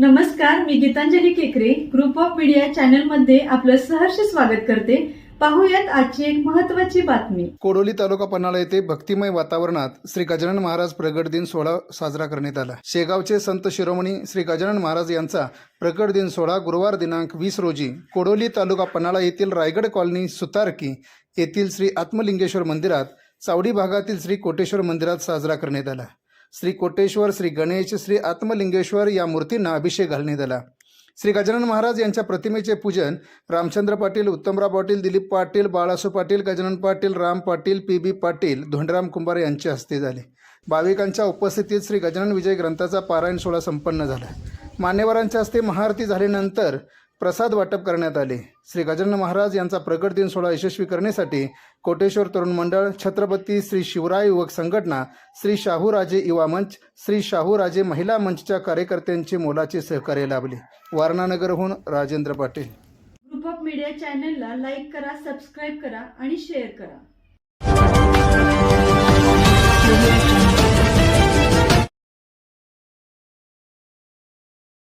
नमस्कार मी गीतांजली केकरे. Group of media चॅनलमध्ये आपलं सहर्ष स्वागत करते. पाहूयात आजची एक महत्वाची बातमी. कोडोली तालुका पन्हाळा येथे भक्तिमय वातावरणात श्री गजानन महाराज प्रगट दिन सोहळा साजरा करण्यात आला. शेगावचे संत शिरोमणी श्री गजानन महाराज यांचा प्रकट दिन सोहळा गुरुवार दिनांक वीस रोजी कोडोली तालुका पन्हाळा येथील रायगड कॉलनी सुतारकी येथील श्री आत्मलिंगेश्वर मंदिरात चावडी भागातील श्री कोटेश्वर मंदिरात साजरा करण्यात आला. श्री कोटेश्वर श्री गणेश श्री आत्मलिंगेश्वर या मूर्तींना अभिषेक घालण्यात आला. श्री गजानन महाराज यांच्या प्रतिमेचे पूजन रामचंद्र पाटील उत्तमराव पाटील दिलीप पाटील बाळासू पाटील गजानन पाटील राम पाटील पी बी पाटील धोंडराम कुंभार यांच्या हस्ते झाले. भाविकांच्या उपस्थितीत श्री गजानन विजय ग्रंथाचा पारायण सोहळा संपन्न झाला. मान्यवरांच्या हस्ते महाआरती झाल्यानंतर प्रसाद वाटप करण्यात आले. श्री गजानन महाराज यांचा प्रगट दिन सोहळा यशस्वी करण्यासाठी कोटेश्वर तरुण मंडळ छत्रपती श्री शिवराय युवक संघटना श्री शाहूराजे युवा मंच श्री शाहूराजे महिला मंचच्या कार्यकर्त्यांचे मोलाचे सहकार्य लाभले. वारणानगरहून Rajendra Patil. Group of media चॅनलला लाईक करा सबस्क्राईब करा आणि शेअर करा.